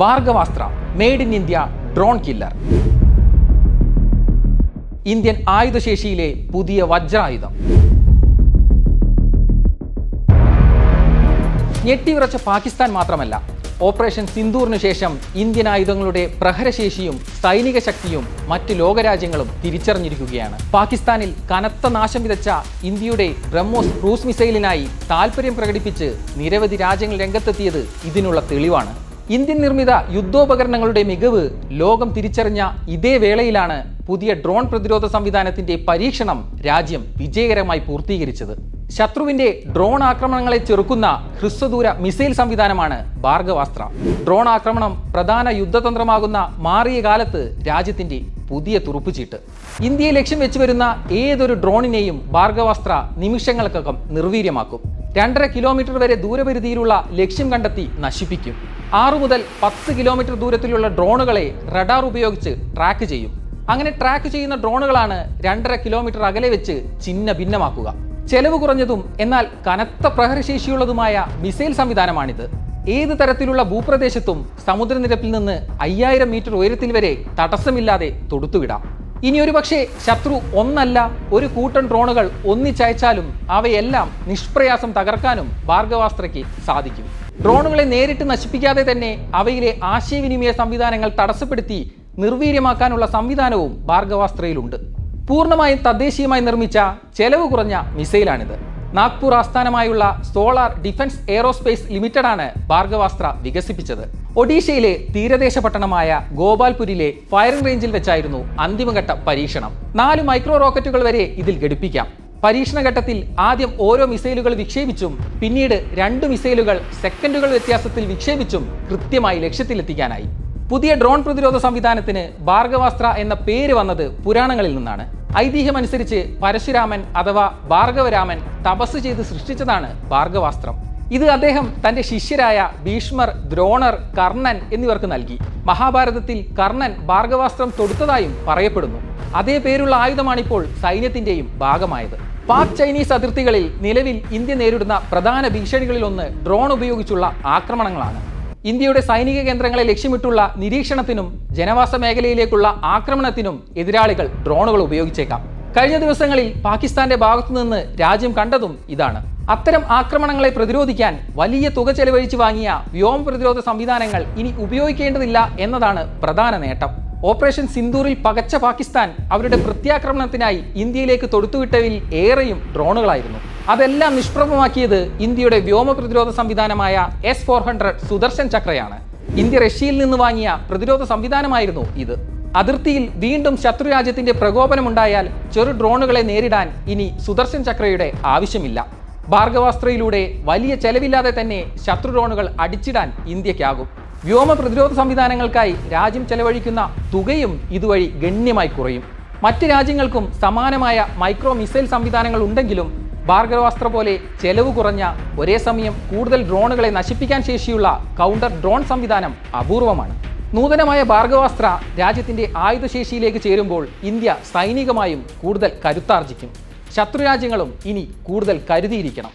Bhargavastra made in India drone killer Indian ആയുധശേഷിയിലെ പുതിയ വജ്രായുധം. ഞെട്ടിവിറച്ച പാകിസ്ഥാൻ മാത്രമല്ല ഓപ്പറേഷൻ സിന്ദൂറിനു ശേഷം ഇന്ത്യൻ ആയുധങ്ങളുടെ പ്രഹരശേഷിയും സൈനിക ശക്തിയും മറ്റ് ലോകരാജ്യങ്ങളും തിരിച്ചറിഞ്ഞിരിക്കുകയാണ്. പാകിസ്ഥാനിൽ കനത്ത നാശം വിതച്ച ഇന്ത്യയുടെ ബ്രഹ്മോസ് ക്രൂസ് മിസൈലിനായി താൽപര്യം പ്രകടിപ്പിച്ച് നിരവധി രാജ്യങ്ങൾ രംഗത്തെത്തിയത് ഇതിനുള്ള തെളിവാണ്. ഇന്ത്യൻ നിർമ്മിത യുദ്ധോപകരണങ്ങളുടെ മികവ് ലോകം തിരിച്ചറിഞ്ഞ ഇതേ വേളയിലാണ് പുതിയ ഡ്രോൺ പ്രതിരോധ സംവിധാനത്തിന്റെ പരീക്ഷണം രാജ്യം വിജയകരമായി പൂർത്തീകരിച്ചത്. ശത്രുവിന്റെ ഡ്രോൺ ആക്രമണങ്ങളെ ചെറുക്കുന്ന ഹ്രസ്വദൂര മിസൈൽ സംവിധാനമാണ് ഭാർഗവാസ്ത്ര. ഡ്രോൺ ആക്രമണം പ്രധാന യുദ്ധതന്ത്രമാകുന്ന മാറിയ കാലത്ത് രാജ്യത്തിന്റെ പുതിയ തുറുപ്പുചീട്ട്. ഇന്ത്യയെ ലക്ഷ്യം വെച്ചു വരുന്ന ഏതൊരു ഡ്രോണിനെയും ഭാർഗവാസ്ത്ര നിമിഷങ്ങൾക്കകം നിർവീര്യമാക്കും. രണ്ടര കിലോമീറ്റർ വരെ ദൂരപരിധിയിലുള്ള ലക്ഷ്യം കണ്ടെത്തി നശിപ്പിക്കും. ആറു മുതൽ പത്ത് കിലോമീറ്റർ ദൂരത്തിലുള്ള ഡ്രോണുകളെ റഡാർ ഉപയോഗിച്ച് ട്രാക്ക് ചെയ്യും. അങ്ങനെ ട്രാക്ക് ചെയ്യുന്ന ഡ്രോണുകളാണ് രണ്ടര കിലോമീറ്റർ അകലെ വെച്ച് ചിഹ്ന ഭിന്നമാക്കുക. ചെലവ് കുറഞ്ഞതും എന്നാൽ കനത്ത പ്രഹരശേഷിയുള്ളതുമായ മിസൈൽ സംവിധാനമാണിത്. ഏത് തരത്തിലുള്ള ഭൂപ്രദേശത്തും സമുദ്രനിരപ്പിൽ നിന്ന് അയ്യായിരം മീറ്റർ ഉയരത്തിൽ വരെ തടസ്സമില്ലാതെ തൊടുത്തുവിടാം. ഇനി ഒരു പക്ഷേ ശത്രു ഒന്നല്ല ഒരു കൂട്ടം ഡ്രോണുകൾ ഒന്നിച്ചയച്ചാലും അവയെല്ലാം നിഷ്പ്രയാസം തകർക്കാനും ഭാർഗവാസ്ത്രയ്ക്ക് സാധിക്കും. ഡ്രോണുകളെ നേരിട്ട് നശിപ്പിക്കാതെ തന്നെ അവയിലെ ആശയവിനിമയ സംവിധാനങ്ങൾ തടസ്സപ്പെടുത്തി നിർവീര്യമാക്കാനുള്ള സംവിധാനവും ഭാർഗവാസ്ത്രയിലുണ്ട്. പൂർണമായും തദ്ദേശീയമായി നിർമ്മിച്ച ചെലവ് കുറഞ്ഞ മിസൈലാണിത്. നാഗ്പൂർ ആസ്ഥാനമായുള്ള സോളാർ ഡിഫൻസ് എയറോസ്പേസ് ലിമിറ്റഡ് ആണ് ഭാർഗവാസ്ത്ര വികസിപ്പിച്ചത്. ഒഡീഷയിലെ തീരദേശ പട്ടണമായ ഗോപാൽപുരിലെ ഫയറിംഗ് റേഞ്ചിൽ വെച്ചായിരുന്നു അന്തിമഘട്ട പരീക്ഷണം. നാല് മൈക്രോ റോക്കറ്റുകൾ വരെ ഇതിൽ ഘടിപ്പിക്കാം. പരീക്ഷണ ഘട്ടത്തിൽ ആദ്യം ഓരോ മിസൈലുകൾ വിക്ഷേപിച്ചും പിന്നീട് രണ്ട് മിസൈലുകൾ സെക്കൻഡുകൾ വ്യത്യാസത്തിൽ വിക്ഷേപിച്ചും കൃത്യമായി ലക്ഷ്യത്തിലെത്തിക്കാനായി. പുതിയ ഡ്രോൺ പ്രതിരോധ സംവിധാനത്തിന് ഭാർഗവാസ്ത്ര എന്ന പേര് വന്നത് പുരാണങ്ങളിൽ നിന്നാണ്. ഐതിഹ്യമനുസരിച്ച് പരശുരാമൻ അഥവാ ഭാർഗവരാമൻ തപസ് ചെയ്ത് സൃഷ്ടിച്ചതാണ് ഭാർഗവാസ്ത്രം. ഇത് അദ്ദേഹം തന്റെ ശിഷ്യരായ ഭീഷ്മർ ദ്രോണർ കർണൻ എന്നിവർക്ക് നൽകി. മഹാഭാരതത്തിൽ കർണൻ ഭാർഗവാസ്ത്രം തൊടുത്തതായും പറയപ്പെടുന്നു. അതേ പേരുള്ള ആയുധമാണിപ്പോൾ സൈന്യത്തിന്റെയും ഭാഗമായത്. പാക് ചൈനീസ് അതിർത്തികളിൽ നിലവിൽ ഇന്ത്യ നേരിടുന്ന പ്രധാന ഭീഷണികളിലൊന്ന് ഡ്രോൺ ഉപയോഗിച്ചുള്ള ആക്രമണങ്ങളാണ്. ഇന്ത്യയുടെ സൈനിക കേന്ദ്രങ്ങളെ ലക്ഷ്യമിട്ടുള്ള നിരീക്ഷണത്തിനും ജനവാസ മേഖലയിലേക്കുള്ള ആക്രമണത്തിനും എതിരാളികൾ ഡ്രോണുകൾ ഉപയോഗിച്ചേക്കാം. കഴിഞ്ഞ ദിവസങ്ങളിൽ പാകിസ്ഥാന്റെ ഭാഗത്തുനിന്ന് രാജ്യം കണ്ടതും ഇതാണ്. അത്തരം ആക്രമണങ്ങളെ പ്രതിരോധിക്കാൻ വലിയ തുക ചെലവഴിച്ച് വാങ്ങിയ വ്യോമ പ്രതിരോധ സംവിധാനങ്ങൾ ഇനി ഉപയോഗിക്കേണ്ടതില്ല എന്നതാണ് പ്രധാന നേട്ടം. ഓപ്പറേഷൻ സിന്ദൂറിൽ പകച്ച പാകിസ്ഥാൻ അവരുടെ പ്രത്യാക്രമണത്തിനായി ഇന്ത്യയിലേക്ക് തൊടുത്തുവിട്ടവയിൽ ഏറെയും ഡ്രോണുകളായിരുന്നു. അതെല്ലാം നിഷ്പ്രഭമാക്കിയത് ഇന്ത്യയുടെ വ്യോമ പ്രതിരോധ സംവിധാനമായ എസ് ഫോർ ഹൺഡ്രഡ് സുദർശൻ ചക്രയാണ്. ഇന്ത്യ റഷ്യയിൽ നിന്ന് വാങ്ങിയ പ്രതിരോധ സംവിധാനമായിരുന്നു ഇത്. അതിർത്തിയിൽ വീണ്ടും ശത്രുരാജ്യത്തിന്റെ പ്രകോപനമുണ്ടായാൽ ചെറു ഡ്രോണുകളെ നേരിടാൻ ഇനി സുദർശൻ ചക്രയുടെ ആവശ്യമില്ല. ഭാർഗവാസ്ത്രയിലൂടെ വലിയ ചെലവില്ലാതെ തന്നെ ശത്രു ഡ്രോണുകൾ അടിച്ചിടാൻ ഇന്ത്യക്കാകും വ്യോമ പ്രതിരോധ സംവിധാനങ്ങൾക്കായി രാജ്യം ചെലവഴിക്കുന്ന തുകയും ഇതുവഴി ഗണ്യമായി കുറയും. മറ്റ് രാജ്യങ്ങൾക്കും സമാനമായ മൈക്രോ മിസൈൽ സംവിധാനങ്ങൾ ഉണ്ടെങ്കിലും ഭാർഗവാസ്ത്ര പോലെ ചെലവ് കുറഞ്ഞ ഒരേ സമയം കൂടുതൽ ഡ്രോണുകളെ നശിപ്പിക്കാൻ ശേഷിയുള്ള കൗണ്ടർ ഡ്രോൺ സംവിധാനം അപൂർവമാണ്. നൂതനമായ ഭാർഗവാസ്ത്ര രാജ്യത്തിന്റെ ആയുധശേഷിയിലേക്ക് ചേരുമ്പോൾ ഇന്ത്യ സൈനികമായും കൂടുതൽ കരുത്താർജിക്കും. ശത്രുരാജ്യങ്ങളും ഇനി കൂടുതൽ കരുതിയിരിക്കണം.